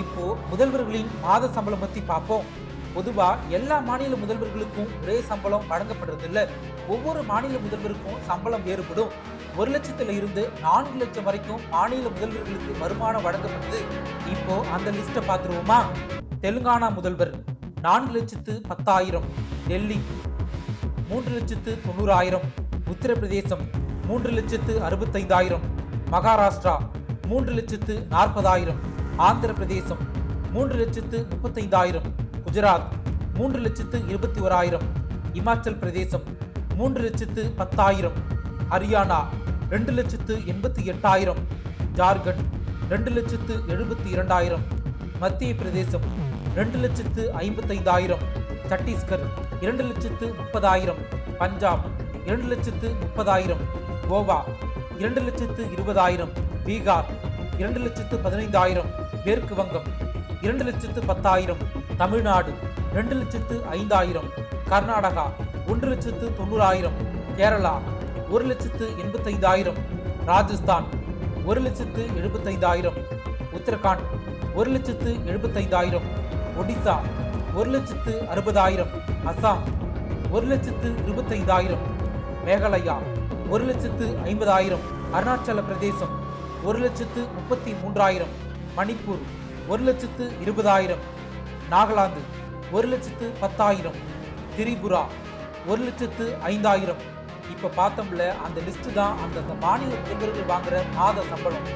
இப்போ முதல்வர்களின் மாத சம்பளம் பத்தி பார்ப்போம். பொதுவா எல்லா மாநில முதல்வர்களுக்கும் ஒரே சம்பளம் வழங்கப்படுறது இல்ல ஒவ்வொரு மாநில முதல்வருக்கும் சம்பளம் வேறுபடும். ஒரு லட்சத்துல இருந்து நான்கு லட்சம் வரைக்கும் மாநில முதல்வர்களுக்கு வருமானம் வழங்கப்படுது. இப்போ அந்த லிஸ்ட்டை பார்த்துருவோமா? தெலுங்கானா முதல்வர் நான்கு லட்சத்து பத்தாயிரம். டெல்லி மூன்று லட்சத்து தொண்ணூறாயிரம். உத்தரப்பிரதேசம் மூன்று லட்சத்து அறுபத்தைந்தாயிரம். மகாராஷ்டிரா மூன்று லட்சத்து நாற்பதாயிரம். ஆந்திர பிரதேசம் மூன்று லட்சத்து முப்பத்தைந்தாயிரம் குஜராத் மூன்று லட்சத்து இருபத்தி ஓராயிரம் இமாச்சல் பிரதேசம் மூன்று லட்சத்து பத்தாயிரம் ஹரியானா ரெண்டு லட்சத்து எண்பத்தி எட்டாயிரம் ஜார்க்கண்ட் ரெண்டு லட்சத்து எழுபத்தி இரண்டாயிரம் மத்திய பிரதேசம் ரெண்டு லட்சத்து ஐம்பத்தைந்தாயிரம் சத்தீஸ்கர் இரண்டு லட்சத்து முப்பதாயிரம் பஞ்சாப் இரண்டு லட்சத்து முப்பதாயிரம் கோவா இரண்டு லட்சத்து இருபதாயிரம் பீகார் இரண்டு லட்சத்து பதினைந்தாயிரம் மேற்கு வங்கம் இரண்டு லட்சத்து பத்தாயிரம் தமிழ்நாடு ரெண்டு லட்சத்து ஐந்தாயிரம் கர்நாடகா ஒன்று லட்சத்து தொண்ணூறாயிரம் கேரளா ஒரு லட்சத்து எண்பத்தைந்தாயிரம் ராஜஸ்தான் ஒரு லட்சத்து எழுபத்தைந்தாயிரம் உத்தரகாண்ட் ஒரு லட்சத்து எழுபத்தைந்தாயிரம் ஒடிசா ஒரு லட்சத்து அறுபதாயிரம் அசாம் ஒரு லட்சத்து இருபத்தைந்தாயிரம் மேகாலயா ஒரு லட்சத்து ஐம்பதாயிரம் அருணாச்சல பிரதேசம். ஒரு லட்சத்து முப்பத்தி மூன்றாயிரம் மணிப்பூர் ஒரு லட்சத்து இருபதாயிரம் நாகாலாந்து ஒரு லட்சத்து பத்தாயிரம் திரிபுரா ஒரு லட்சத்து ஐந்தாயிரம். இப்போ பார்த்தோம்ல அந்த லிஸ்ட்டு தான் அந்தந்த மாநில முதல்வர்கள் வாங்குற மாத சம்பளம்.